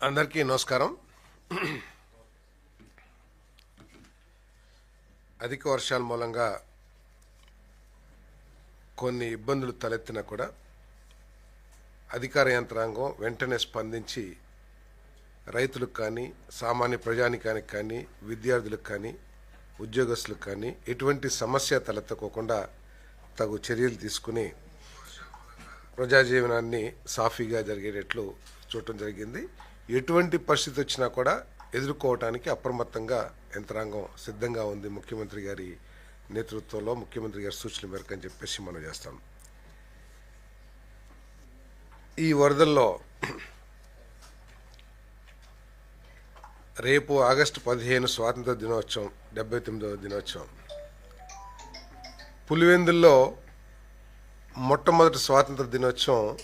అందరికీ నమస్కారం. అధిక వర్షాల మూలంగా కొన్ని ఇబ్బందులు తలెత్తినా కూడా అధికార యంత్రాంగం వెంటనే స్పందించి రైతులకు కానీ సామాన్య ప్రజానికానికి కానీ విద్యార్థులకు కానీ ఉద్యోగస్తులకు కానీ ఎటువంటి సమస్య తలెత్తకోకుండా తగు చర్యలు తీసుకుని ప్రజాజీవనాన్ని సాఫీగా జరిగేటట్లు చూడటం జరిగింది. ఎటువంటి పరిస్థితి వచ్చినా కూడా ఎదుర్కోవటానికి అప్రమత్తంగా యంత్రాంగం సిద్ధంగా ఉంది ముఖ్యమంత్రి గారి నేతృత్వంలో ముఖ్యమంత్రి గారి సూచన మేరకు అని చెప్పేసి మనం చేస్తాం. ఈ వరదల్లో రేపు ఆగస్టు పదిహేను స్వాతంత్ర దినోత్సవం డెబ్బై తొమ్మిదవ దినోత్సవం. పులివెందుల్లో మొట్టమొదటి స్వాతంత్ర దినోత్సవం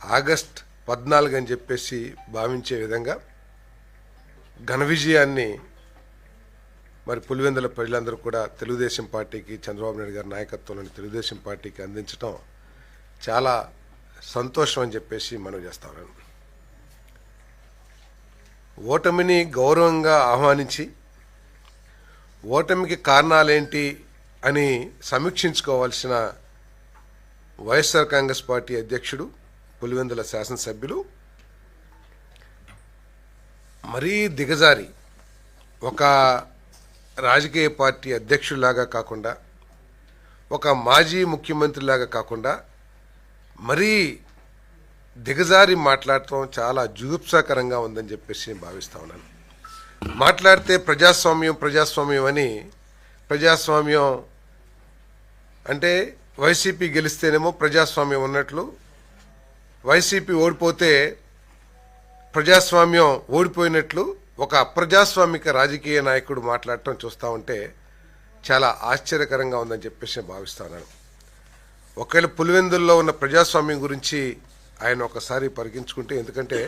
ఆగస్ట్ పద్నాలుగు అని చెప్పేసి భావించే విధంగా ఘన విజయాన్ని మరి పులివెందుల ప్రజలందరూ కూడా తెలుగుదేశం పార్టీకి చంద్రబాబు నాయుడు గారి నాయకత్వంలోని తెలుగుదేశం పార్టీకి అందించడం చాలా సంతోషం అని చెప్పేసి మనం చేస్తాను ఓటమిని గౌరవంగా ఆహ్వానించి ఓటమికి కారణాలేంటి అని సమీక్షించుకోవాల్సిన వైఎస్ఆర్ కాంగ్రెస్ పార్టీ అధ్యక్షుడు పులివెందుల శాసనసభ్యులు మరీ దిగజారి ఒక రాజకీయ పార్టీ అధ్యక్షుడిలాగా కాకుండా ఒక మాజీ ముఖ్యమంత్రిలాగా కాకుండా మరీ దిగజారి మాట్లాడటం చాలా జుగుప్సాకరంగా ఉందని చెప్పేసి నేను భావిస్తా ఉన్నాను. మాట్లాడితే ప్రజాస్వామ్యం ప్రజాస్వామ్యం అని ప్రజాస్వామ్యం అంటే వైసీపీ గెలిస్తేనేమో ప్రజాస్వామ్యం ఉన్నట్లు వైసీపీ ఓడిపోతే ప్రజాస్వామ్యం ఓడిపోయినట్లు ఒక అప్రజాస్వామిక రాజకీయ నాయకుడు మాట్లాడటం చూస్తూ ఉంటే చాలా ఆశ్చర్యకరంగా ఉందని చెప్పేసి నేను భావిస్తున్నాను ఒకవేళ పులివెందుల్లో ఉన్న ప్రజాస్వామ్యం గురించి ఆయన ఒకసారి పరిగించుకుంటే ఎందుకంటే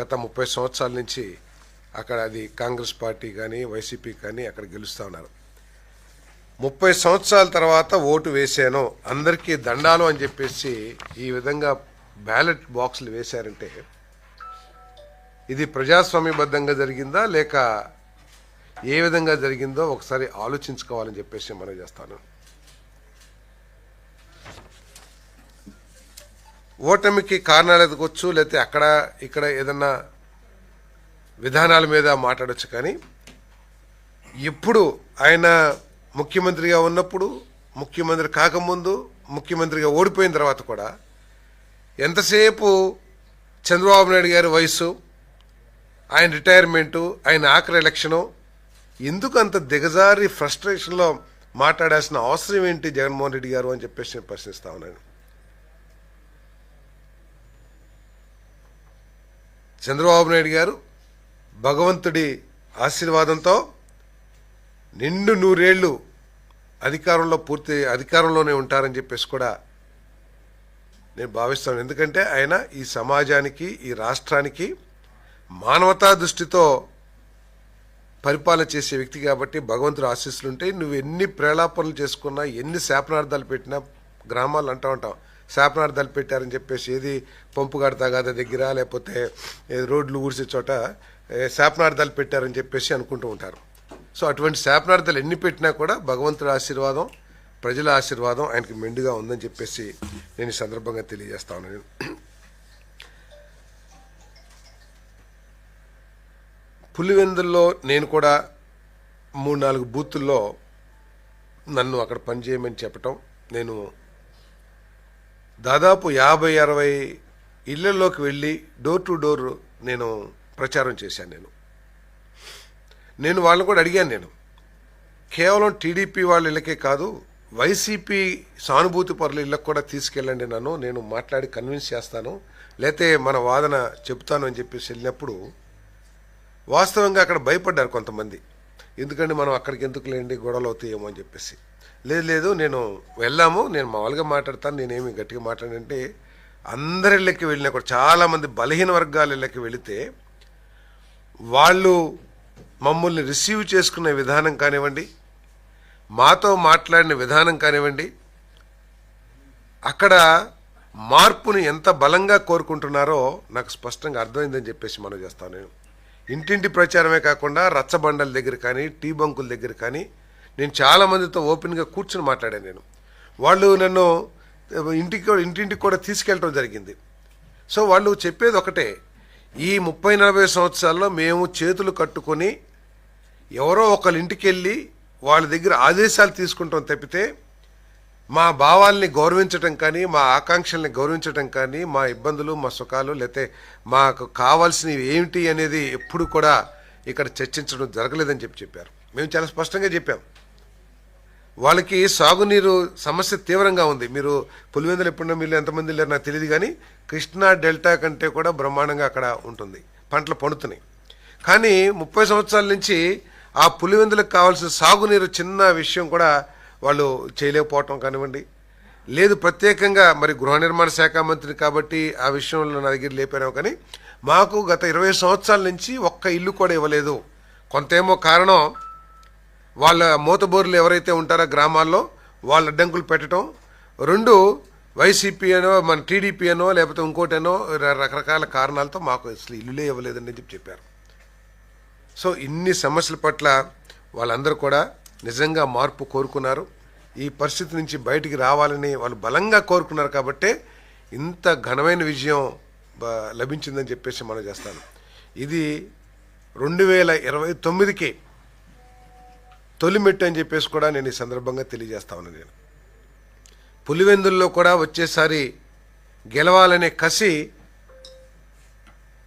గత ముప్పై సంవత్సరాల నుంచి అక్కడ అది కాంగ్రెస్ పార్టీ కానీ వైసీపీ కానీ అక్కడ గెలుస్తూ ఉన్నారు. ముప్పై సంవత్సరాల తర్వాత ఓటు వేసాను అందరికీ దండాలు అని చెప్పేసి ఈ విధంగా బ్యాలెట్ బాక్సులు వేశారంటే ఇది ప్రజాస్వామ్యబద్ధంగా జరిగిందా లేక ఏ విధంగా జరిగిందో ఒకసారి ఆలోచించుకోవాలని చెప్పేసి మనం చేస్తాను. ఓటమికి కారణాలు ఎదగొచ్చు లేకపోతే అక్కడ ఇక్కడ ఏదన్నా విధానాల మీద మాట్లాడచ్చు కానీ ఎప్పుడు ఆయన ముఖ్యమంత్రిగా ఉన్నప్పుడు ముఖ్యమంత్రి కాకముందు ముఖ్యమంత్రిగా ఓడిపోయిన తర్వాత కూడా ఎంతసేపు చంద్రబాబు నాయుడు గారి వయసు ఆయన రిటైర్మెంటు ఆయన ఆఖరి ఎలక్షను ఎందుకు అంత దిగజారి ఫ్రస్ట్రేషన్లో మాట్లాడాల్సిన అవసరం ఏంటి జగన్మోహన్ రెడ్డి గారు అని చెప్పేసి నేను ప్రశ్నిస్తా ఉన్నాను. చంద్రబాబు నాయుడు గారు భగవంతుడి ఆశీర్వాదంతో నిండు నూరేళ్ళు అధికారంలో పూర్తి అధికారంలోనే ఉంటారని చెప్పేసి కూడా నేను భావిస్తాను. ఎందుకంటే ఆయన ఈ సమాజానికి ఈ రాష్ట్రానికి మానవతా దృష్టితో పరిపాలన చేసే వ్యక్తి కాబట్టి భగవంతుడు ఆశీస్సులుంటే నువ్వు ఎన్ని ప్రేలాపనలు చేసుకున్నా ఎన్ని శాపనార్థాలు పెట్టినా గ్రామాలు అంటూ ఉంటాం. శాపనార్థాలు పెట్టారని చెప్పేసి ఏది పంపుగాడి తగాద దగ్గర లేకపోతే రోడ్లు ఊడ్చే చోట శాపనార్థాలు పెట్టారని చెప్పేసి అనుకుంటూ ఉంటారు. సో అటువంటి శాపనార్థాలు ఎన్ని పెట్టినా కూడా భగవంతుడి ఆశీర్వాదం ప్రజల ఆశీర్వాదం ఆయనకి మెండుగా ఉందని చెప్పేసి నేను ఈ సందర్భంగా తెలియజేస్తా ఉన్నాను. పులివెందుల్లో నేను కూడా మూడు నాలుగు బూతుల్లో నన్ను అక్కడ పనిచేయమని చెప్పటం నేను దాదాపు యాభై అరవై ఇళ్ళలోకి వెళ్ళి డోర్ టు డోర్ నేను ప్రచారం చేశాను నేను. నేను వాళ్ళని కూడా అడిగాను నేను. కేవలం టీడీపీ వాళ్ళ ఇళ్ళకే కాదు వైసీపీ సానుభూతి పరుల ఇళ్ళకు కూడా తీసుకెళ్ళండి నన్ను. నేను మాట్లాడి కన్విన్స్ చేస్తాను. లేతే మన వాదన చెప్తాను అని చెప్పేసి వెళ్ళినప్పుడు వాస్తవంగా అక్కడ భయపడ్డారు కొంతమంది. ఎందుకంటే మనం అక్కడికి ఎందుకు లేండి? గొడవలు అవుతాయేమో అని చెప్పేసి. లేదు లేదు నేను వెళ్ళాము. నేను మామూలుగా మాట్లాడతాను. నేనేమి గట్టిగా మాట్లాడంటే అందరి ఇళ్ళకి వెళ్ళినా కూడా చాలామంది బలహీన వర్గాల ఇళ్ళకి వెళితే వాళ్ళు మమ్మల్ని రిసీవ్ చేసుకునే విధానం కానివ్వండి మాతో మాట్లాడిన విధానం కానివ్వండి అక్కడ మార్పుని ఎంత బలంగా కోరుకుంటున్నారో నాకు స్పష్టంగా అర్థమైందని చెప్పేసి మనం చేస్తాను నేను. ఇంటింటి ప్రచారమే కాకుండా రచ్చబండల దగ్గర కానీ టీ బంకుల దగ్గర కానీ నేను చాలా మందితో ఓపెన్గా కూర్చుని మాట్లాడాను నేను. వాళ్ళు నన్ను ఇంటికి ఇంటింటికి కూడా తీసుకెళ్ళటం జరిగింది. సో వాళ్ళు చెప్పేది ఒకటే ఈ ముప్పై నలభై సంవత్సరాల్లో మేము చేతులు కట్టుకొని ఎవరో ఒకళ్ళ ఇంటికి వెళ్ళి వాళ్ళ దగ్గర ఆదేశాలు తీసుకుంటాం తప్పితే మా భావాల్ని గౌరవించటం కానీ మా ఆకాంక్షల్ని గౌరవించటం కానీ మా ఇబ్బందులు మా సుఖాలు లేకపోతే మాకు కావాల్సినవి ఏమిటి అనేది ఎప్పుడు కూడా ఇక్కడ చర్చించడం జరగలేదని చెప్పి చెప్పారు. మేము చాలా స్పష్టంగా చెప్పాం. వాళ్ళకి సాగునీరు సమస్య తీవ్రంగా ఉంది. మీరు పులివెందులు ఎప్పుడున్న మీరు ఎంతమంది లేరు నాకు తెలియదు కానీ కృష్ణా డెల్టా కంటే కూడా బ్రహ్మాండంగా అక్కడ ఉంటుంది. పంటలు పండుతున్నాయి. కానీ ముప్పై సంవత్సరాల నుంచి ఆ పులివెందులకు కావాల్సిన సాగునీరు చిన్న విషయం కూడా వాళ్ళు చేయలేకపోవటం కానివ్వండి. లేదు ప్రత్యేకంగా మరి గృహ నిర్మాణ శాఖ మంత్రి కాబట్టి ఆ విషయంలో నా దగ్గర లేపారేమో కానీ మాకు గత ఇరవై సంవత్సరాల నుంచి ఒక్క ఇల్లు కూడా ఇవ్వలేదు. కొంతేమో కారణం వాళ్ళ మూతబోర్లు ఎవరైతే ఉంటారో గ్రామాల్లో వాళ్ళ అడ్డంకులు పెట్టడం రెండు వైసీపీ అనో మన టీడీపీ అనో లేకపోతే ఇంకోటనో రకరకాల కారణాలతో మాకు అసలు ఇల్లులే ఇవ్వలేదని చెప్పి చెప్పారు. సో ఇన్ని సమస్యల పట్ల వాళ్ళందరూ కూడా నిజంగా మార్పు కోరుకున్నారు. ఈ పరిస్థితి నుంచి బయటికి రావాలని వాళ్ళు బలంగా కోరుకున్నారు కాబట్టే ఇంత ఘనమైన విజయం బ- లభించిందని చెప్పేసి మనం చేస్తాను. ఇది రెండు వేల ఇరవై తొమ్మిదికి తొలిమెట్టు అని చెప్పేసి కూడా నేను ఈ సందర్భంగా తెలియజేస్తా ఉన్నాను నేను. పులివెందుల్లో కూడా వచ్చేసారి గెలవాలనే కసి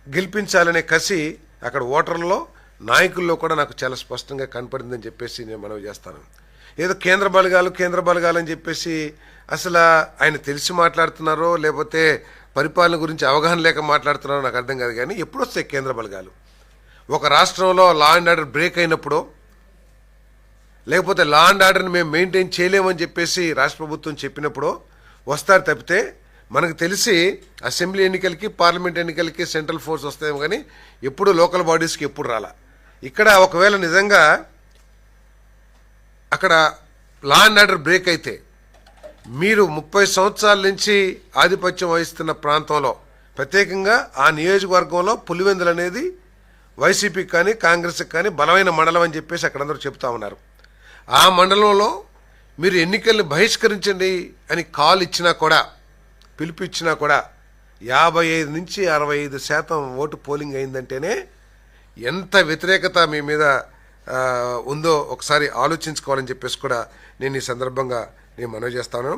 గెలిపించాలనే కసి అక్కడ ఓటర్లలో నాయకుల్లో కూడా నాకు చాలా స్పష్టంగా కనపడిందని చెప్పేసి నేను మనవి చేస్తాను. ఏదో కేంద్ర బలగాలు కేంద్ర బలగాలు అని చెప్పేసి అసలు ఆయన తెలిసి మాట్లాడుతున్నారో లేకపోతే పరిపాలన గురించి అవగాహన లేక మాట్లాడుతున్నారో నాకు అర్థం కాదు కానీ ఎప్పుడు వస్తాయి కేంద్ర బలగాలు? ఒక రాష్ట్రంలో లా అండ్ ఆర్డర్ బ్రేక్ అయినప్పుడు లేకపోతే లా అండ్ ఆర్డర్ని మేము మెయింటైన్ చేయలేమని చెప్పేసి రాష్ట్ర ప్రభుత్వం చెప్పినప్పుడు వస్తారు తప్పితే మనకు తెలిసి అసెంబ్లీ ఎన్నికలకి పార్లమెంట్ ఎన్నికలకి సెంట్రల్ ఫోర్స్ వస్తాయేమో కానీ ఎప్పుడు లోకల్ బాడీస్కి ఎప్పుడు రాలా? ఇక్కడ ఒకవేళ నిజంగా అక్కడ లా అండ్ ఆర్డర్ బ్రేక్ అయితే మీరు ముప్పై సంవత్సరాల నుంచి ఆధిపత్యం వహిస్తున్న ప్రాంతంలో ప్రత్యేకంగా ఆ నియోజకవర్గంలో పులివెందులు అనేది వైసీపీకి కానీ కాంగ్రెస్కి కానీ బలమైన మండలం అని చెప్పేసి అక్కడందరూ చెప్తా ఉన్నారు. ఆ మండలంలో మీరు ఎన్నికల్ని బహిష్కరించండి అని కాల్ ఇచ్చినా కూడా పిలుపు ఇచ్చినా కూడా యాభై ఐదు నుంచి అరవై ఐదు శాతం ఓటు పోలింగ్ అయిందంటేనే ఎంత వ్యతిరేకత మీ మీద ఉందో ఒకసారి ఆలోచించుకోవాలని చెప్పేసి కూడా నేను ఈ సందర్భంగా నేను మనవి చేస్తాను.